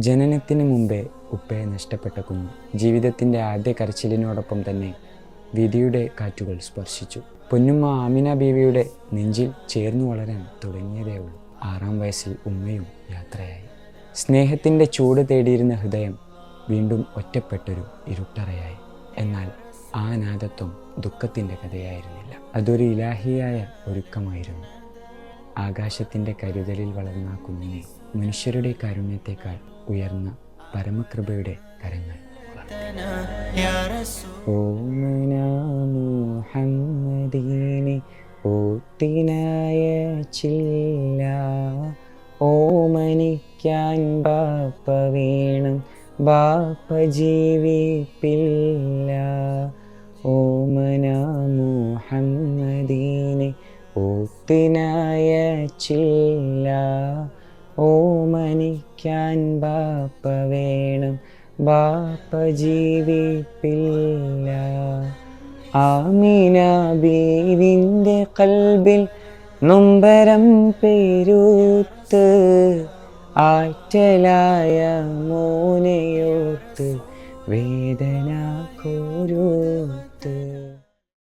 ജനനത്തിന് മുമ്പേ ഉപ്പയെ നഷ്ടപ്പെട്ട കുഞ്ഞ് ജീവിതത്തിന്റെ ആദ്യ കരച്ചിലിനോടൊപ്പം തന്നെ വിധിയുടെ കാറ്റുകൾ സ്പർശിച്ചു. പൊന്നുമ്മ ആമിന ബീവിയുടെ നെഞ്ചിൽ ചേർന്നു വളരാൻ തുടങ്ങിയതേ ഉള്ളൂ. ആറാം വയസ്സിൽ ഉമ്മയും യാത്രയായി. സ്നേഹത്തിന്റെ ചൂട് തേടിയിരുന്ന ഹൃദയം വീണ്ടും ഒറ്റപ്പെട്ടൊരു ഇരുട്ടറയായി. എന്നാൽ ആ അനാഥത്വം ദുഃഖത്തിന്റെ കഥയായിരുന്നില്ല. അതൊരു ഇലാഹിയായ ഒരുക്കമായിരുന്നു. ആകാശത്തിന്റെ കരുതലിൽ വളർന്ന കുഞ്ഞിനെ മനുഷ്യരുടെ കാരുണ്യത്തെക്കാൾ ഉയർന്ന പരമകൃപയുടെ കരങ്ങൾ. ഓമന മുഹമ്മദീനെ ഓത്തിനായ ചില്ല. ഓമനിക്കാൻ ബാപ്പ വേണം ബാപ്പ ജീവിപ്പില്ല. ഓമന മുഹമ്മദീനെ ഓത്തിനായ ചില്ല. ഓമനിക്കാൻ ബാപ്പ വേണം. ബാപ്പ ജീവിപ്പില്ല. ആമീന ബീവിന്റെ കൽബിൽ നൊമ്പരം പെരുത്ത് ആറ്റലായ മോനയോത്ത് വേദന